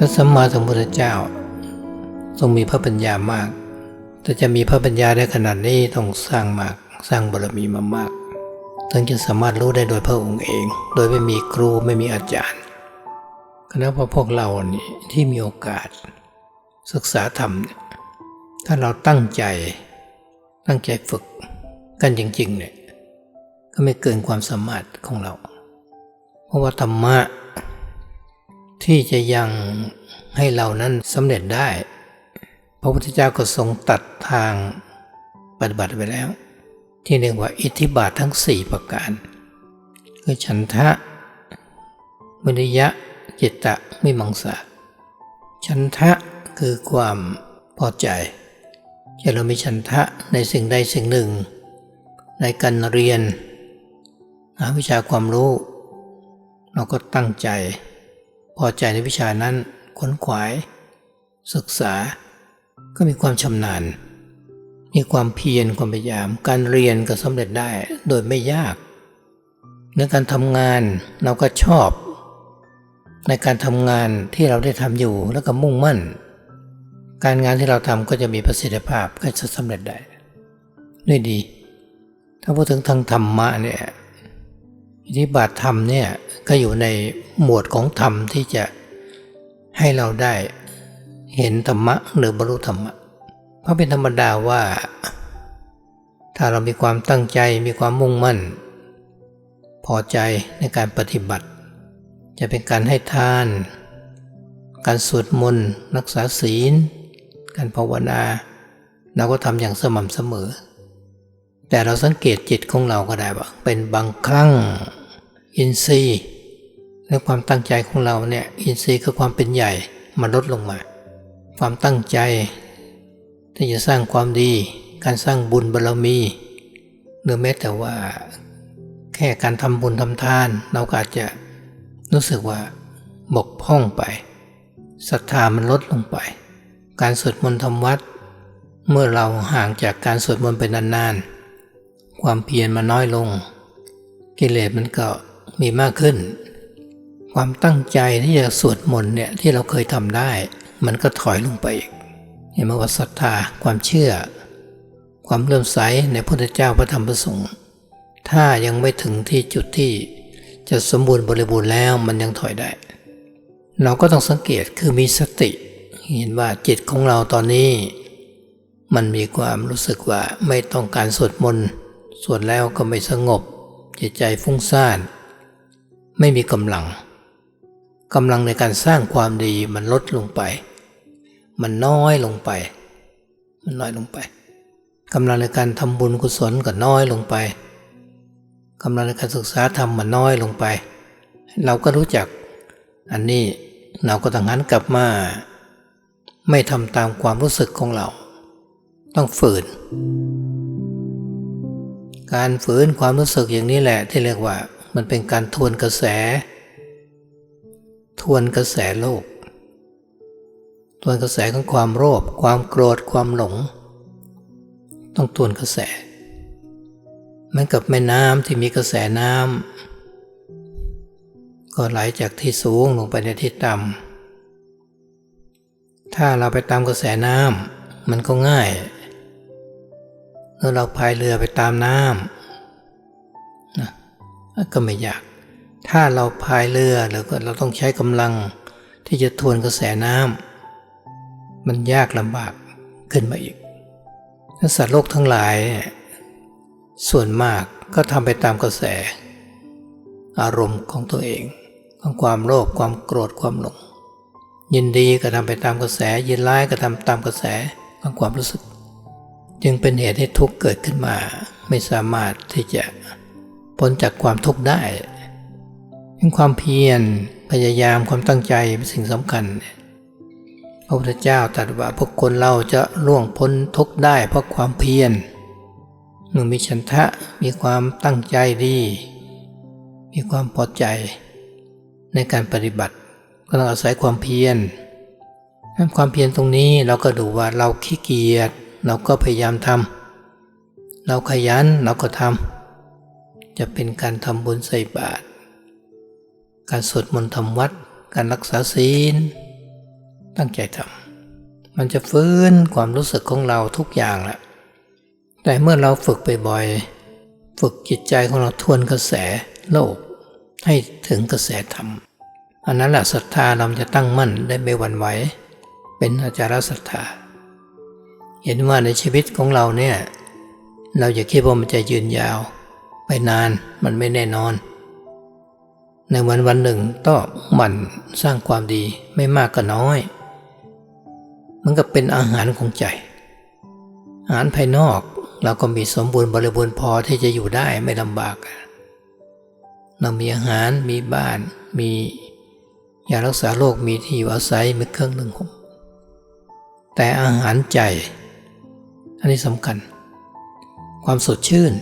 พระสัมมาสัมพุทธเจ้า ทรงมีพระปัญญามาก แต่จะมีพระปัญญาได้ขนาดนี้ต้องสร้างมากสร้างบารมีมามากถึงจะสามารถรู้ได้โดยพระองค์เอง โดยไม่มีครูไม่มีอาจารย์คณะพวกเรานี่ที่มีโอกาส ศึกษาธรรมเนี่ยถ้าเราตั้งใจ ตั้งใจฝึกกันจริงๆเนี่ยก็ไม่เกินความสามารถของเรา เพราะว่าธรรมะที่จะยัง ให้เรานั้นสำเร็จได้ พระพุทธเจ้าก็ทรงตัดทางปฏิบัติไปแล้ว ที่เรียกว่าอิทธิบาททั้ง 4 ประการ คือฉันทะวิริยะจิตตะมิมังสาฉันทะคือความพอใจที่เรามีฉันทะในสิ่งใดสิ่งหนึ่ง ในการเรียนหาวิชาความรู้ เราก็ตั้งใจ พอใจในวิชานั้น ขนขวาย ศึกษา ก็มีความชำนาญ มีความเพียรความพยายาม การเรียนก็สำเร็จได้โดยไม่ยาก ในการทำงานเราก็ชอบ ในการทำงานที่เราได้ทำอยู่แล้วก็มุ่งมั่น การงานที่เราทำก็จะมีประสิทธิภาพก็จะสำเร็จได้ด้วยดี ถ้าพูดถึงทางธรรมะเนี่ยอิทธิบาทธรรมเนี่ยก็อยู่ในหมวดของธรรมที่จะ ให้เราได้เห็นธรรมะหรือบรรลุธรรมะเพราะเป็นธรรมดาว่า ถ้าเรามีความตั้งใจมีความมุ่งมั่น พอใจในการปฏิบัติ จะเป็นการให้ทาน การสวดมนต์รักษาศีล การภาวนาเราก็ทำอย่างสม่ำเสมอ แต่เราสังเกตจิตของเราก็ได้ว่าเป็นบางครั้งอินทรีย์ และความตั้งใจของเราเนี่ยอินทรีย์คือความเป็นใหญ่มันลดลงมา ความตั้งใจที่จะสร้างความดี การสร้างบุญบารรมีหรือแม้แต่ว่า แค่การทำบุญทำทาน เราก็อาจจะรู้สึกว่าบกพร่องไปศรัทธามันลดลงไป การสวดมนต์ทำวัด เมื่อเราห่างจากการสวดมนต์เป็นนานๆ ความเพียรมันน้อยลง กิเลสมันก็มีมากขึ้น ความตั้งใจที่จะสวดมนต์เนี่ยที่เราเคยทำได้ มันก็ถอยลงไปอีกเห็นไหมว่าศรัทธาความเชื่อ ความเลื่อมใสในพระพุทธเจ้าพระธรรมพระสงฆ์ถ้ายังไม่ถึงที่จุดที่จะสมบูรณ์บริบูรณ์แล้วมันยังถอยได้ เราก็ต้องสังเกตคือมีสติ เห็นว่าจิตของเราตอนนี้ มันมีความรู้สึกว่าไม่ต้องการสวดมนต์สวดแล้วก็ไม่สงบ จิตใจฟุ้งซ่าน ไม่มีกำลัง กำลังในการสร้างความดีมันลดลงไป มันน้อยลงไป มันน้อยลงไปกำลังในการทำบุญกุศลก็น้อยลงไปกำลังในการศึกษาธรรมมันน้อยลงไป เราก็รู้จัก อันนี้เราก็ต้องหันกลับมา ไม่ทำตามความรู้สึกของเรา ต้องฝืน การฝืนความรู้สึกอย่างนี้แหละที่เรียกว่ามันเป็นการทวนกระแส ทวนกระแสโลก ทวนกระแสของความโลภความโกรธความหลง ต้องทวนกระแสเหมือนกับแม่น้ำที่มีกระแสน้ำก็ไหลจากที่สูงลงไปในที่ต่ำถ้าเราไปตามกระแสน้ำมันก็ง่ายเมื่อเราพายเรือไปตามน้ำนะก็ไม่ยาก ถ้าเราพายเรือแล้วก็เราต้องใช้กำลังที่จะทวนกระแสน้ำมันยากลำบากขึ้นมาอีกสัตว์โลกทั้งหลาย ส่วนมากก็ทำไปตามกระแส อารมณ์ของตัวเองของความโลภความโกรธความหลง ยินดีก็ทำไปตามกระแส ยินร้ายก็ทำตามกระแสของความรู้สึก จึงเป็นเหตุให้ทุกข์เกิดขึ้นมา ไม่สามารถที่จะพ้นจากความทุกข์ได้ เป็นความเพียรพยายามความตั้งใจเป็นสิ่งสำคัญ พระพุทธเจ้าตรัสว่าพวกคนเราจะล่วงพ้นทุกได้เพราะความเพียรเมื่อมีฉันทะมีความตั้งใจดี มีความพอใจในการปฏิบัติก็ต้องอาศัยความเพียรความเพียรตรงนี้เราก็ดูว่าเราขี้เกียจเราก็พยายามทำเราขยันเราก็ทำจะเป็นการทำบุญใส่บาตร การสวดมนต์ทำวัด การรักษาศีล ตั้งใจทำมันจะฟื้นความรู้สึกของเราทุกอย่างแหละแต่เมื่อเราฝึกไปบ่อย ฝึกจิตใจของเราทวนกระแสโลก ให้ถึงกระแสธรรม อันนั้นแหละศรัทธาเราจะตั้งมั่นได้ไม่หวั่นไหว เป็นอาจารย์ศรัทธา เห็นว่าในชีวิตของเราเนี่ย เราอย่าคิดว่ามันจะยืนยาว ไปนานมันไม่แน่นอน ในวันวันหนึ่งต้องหมั่นสร้างความดีไม่มากก็น้อย มันก็เป็นอาหารของใจ อาหารภายนอกเราก็มีสมบูรณ์บริบูรณ์พอที่จะอยู่ได้ไม่ลำบาก เรามีอาหารมีบ้าน มียารักษาโรคมีที่อยู่อาศัยมีเครื่องนึ่งห่มแต่อาหารใจ อันนี้สำคัญ ความสดชื่น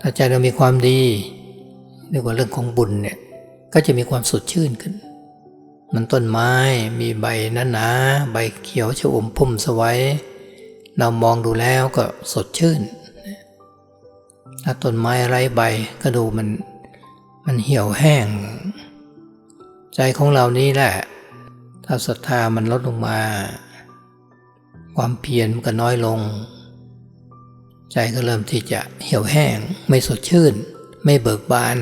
ถ้าใจเรามีความดี เรียกว่าเรื่องของบุญเนี่ยก็จะมีความสดชื่นขึ้น มันต้นไม้มีใบหนาๆใบเขียวชอุ่มพุ่มสวัยเรามองดูแล้วก็สดชื่นถ้าต้นไม้ไร้ใบก็ดูมันมันเหี่ยวแห้ง ใจของเรานี้แหละ ถ้าศรัทธามันลดลงมา ความเพียรมันก็น้อยลง ใจก็เริ่มที่จะเหี่ยวแห้ง ไม่สดชื่น ไม่เบิกบาน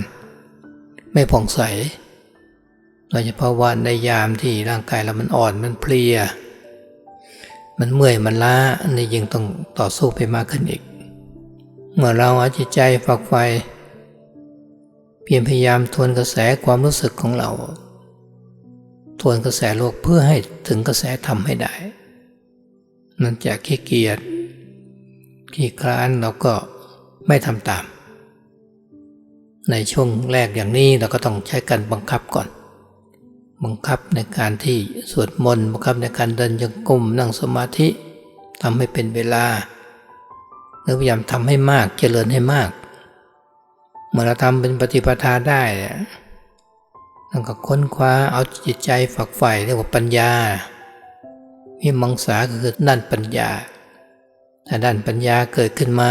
ไม่ผ่องใส โดยเฉพาะว่าในยามที่ร่างกายเรามันอ่อนมันเพลีย มันเมื่อยมันล้านนี้ยิ่งต้องต่อสู้ไปมากขึ้นอีก เมื่อเราเอาจิตใจฝักไฟเพียรพยายามทวนกระแสความรู้สึกของเรา ทวนกระแสโลกเพื่อให้ถึงกระแสธรรมให้ได้ นั่นจะขี้เกียจขี้คลานเราก็ไม่ทำตาม ในช่วงแรกอย่างนี้เราก็ต้องใช้การบังคับก่อน บังคับในการที่สวดมนต์บังคับในการเดินจงกรมนั่งสมาธิทำให้เป็นเวลาหรือพยายามทำให้มากเจริญให้มากเมื่อเราทำเป็นปฏิปทาได้แล้วก็ค้นคว้าเอาจิตใจฝักใฝ่เรียกว่าปัญญาวิมังสาคือด้านปัญญาถ้าด้านปัญญาเกิดขึ้นมา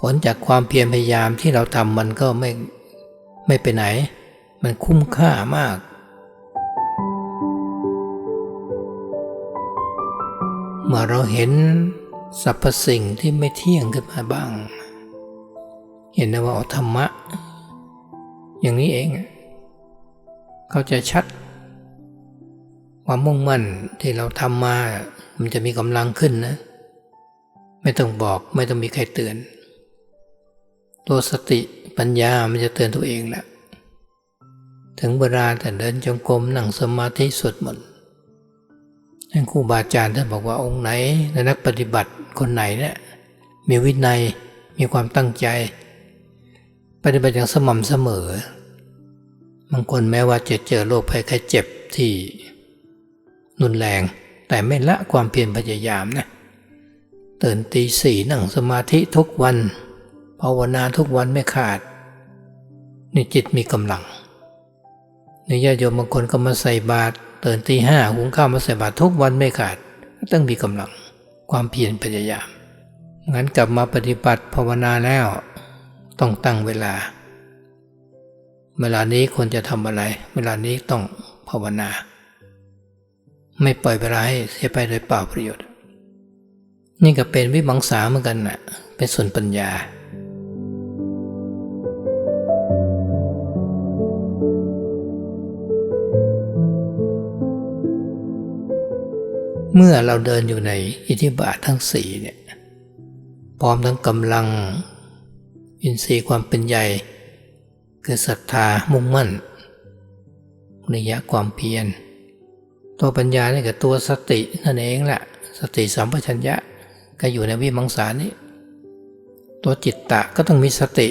ผลจากความเพียรพยายามที่เราทำมันก็ไม่ไม่ไปไหน มันคุ้มค่ามาก เมื่อเราเห็นสรรพสิ่งที่ไม่เที่ยงขึ้นมาบ้าง เห็นนะว่าธรรมะ อย่างนี้เองเขาจะชัด ความมุ่งมั่นที่เราทำมา มันจะมีกำลังขึ้นนะ ไม่ต้องบอกไม่ต้องมีใครเตือน ตัวสติปัญญามันจะเตือนตัวเองแหละถึงเวลาแต่เดินจงกรมนั่งสมาธิสวดมนต์ท่านครูบาอาจารย์ท่านบอกว่าองค์ไหนในนักปฏิบัติคนไหนเนี่ยมีวินัยมีความตั้งใจ ปฏิบัติอย่างสม่ำเสมอบางคนแม้ว่าจะเจอโรคภัยไข้เจ็บที่รุนแรง แต่ไม่ละความเพียรพยายามนะตื่นตีสี่นั่งสมาธิทุกวัน ภาวนาทุกวันไม่ขาดนี่จิตมีกำลังในญาติโยมบางคนก็มาใส่บาตรตื่นตีห้าหุงข้าวมาใส่บาตรทุกวันไม่ขาดต้องมีกำลังความเพียรพยายามงั้นกลับมาปฏิบัติภาวนาแล้ว ต้องตั้งเวลา เวลานี้ควรจะทำอะไร เวลานี้ต้องภาวนา ไม่ปล่อยเวลาให้เสียไปโดยเปล่าประโยชน์ นี่ก็เป็นวิมังสาเหมือนกันนะ่ะเป็นส่วนปัญญา เมื่อเราเดินอยู่ในอิทธิบาททั้งสี่เนี่ยพร้อมทั้งกำลัง อินทรีย์ความเป็นใหญ่ คือศรัทธามุ่งมั่นนิยะความเพียร ตัวปัญญานี่ก็ตัวสตินั่นเองแหละสติสัมปชัญญะก็อยู่ในวิมังสานี้ตัวจิตตะก็ต้องมีสติ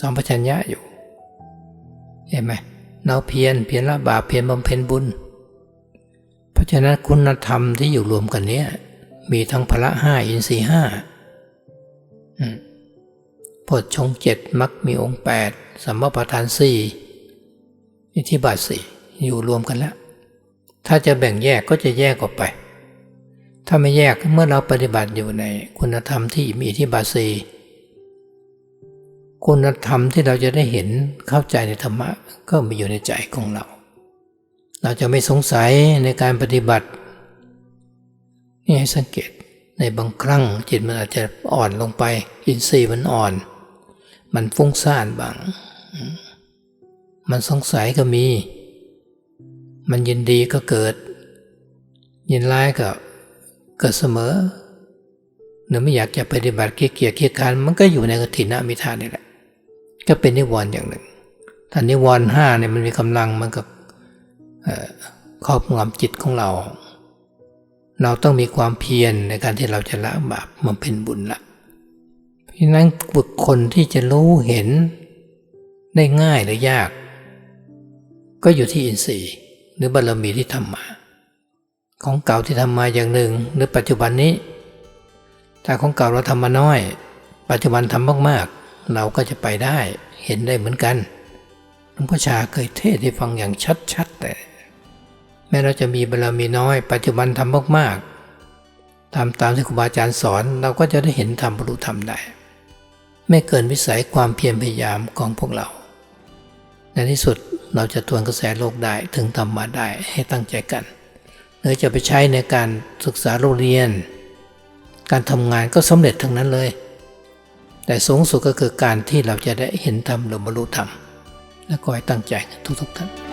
สัมปชัญญะอยู่เห็นไหมเราเพียรเพียรละบาปเพียรบำเพ็ญบุญ ราะฉะนั้นคุณธรรมที่อยู่รวมกันเนี้ยมีทั้งพละห้าอินทรีห้าพดชงเจ็ดมักมีองค์แปดสัมมาประธานสี่อิทธิบาทสี่อยู่รวมกันแล้ว ถ้าจะแบ่งแยกก็จะแยกออกไป ถ้าไม่แยกเมื่อเราปฏิบัติอยู่ในคุณธรรมที่มีอิทธิบาทสี่คุณธรรมที่เราจะได้เห็นเข้าใจในธรรมะก็มีอยู่ในใจของเรา เราจะไม่สงสัยในการปฏิบัตินี่ให้สังเกตในบางครั้งจิตมันอาจจะอ่อนลงไป อินทรีย์มันอ่อน มันฟุ้งซ่านบาง มันสงสัยก็มี มันยินดีก็เกิด ยินร้ายก็เกิดเสมอหรือไม่อยากจะปฏิบัติเกียเกียจเกียจคร้านมันก็อยู่ในกฐินะมิทานนี่แหละ ก็เป็นนิวรณ์อย่างหนึ่งถ้านิวรณ์ห้าเนี่ยมันมีกำลังมันกับ ครอบงำจิตของเรา เราต้องมีความเพียรในการที่เราจะละบาปมันเป็นบุญละเพราะนั้นบุคคลที่จะรู้เห็นได้ง่ายหรือยาก ก็อยู่ที่อินทรีย์ หรือบารมีที่ทำมา ของเก่าที่ทำมาอย่างหนึ่ง หรือปัจจุบันนี้ ถ้าของเก่าเราทำมาน้อย ปัจจุบันทำมากๆ เราก็จะไปได้เห็นได้เหมือนกันหลวงพ่อชาเคยเทศให้ฟังอย่างชัดๆแต่ แม้เราจะมีบารมีน้อย ปัจจุบันทำมากๆทำตามที่ครูบาอาจารย์สอนเราก็จะได้เห็นธรรมบรรลุธรรมได้ ไม่เกินวิสัยความเพียรพยายามของพวกเรา ในที่สุดเราจะทวนกระแสโลกได้ถึงธรรมะได้ให้ตั้งใจกันหรือจะไปใช้ในการศึกษาโรงเรียน การทำงานก็สำเร็จทั้งนั้นเลย แต่สูงสุดก็คือการที่เราจะได้เห็นธรรมหรือบรรลุธรรม และก็ให้ตั้งใจทุกๆท่าน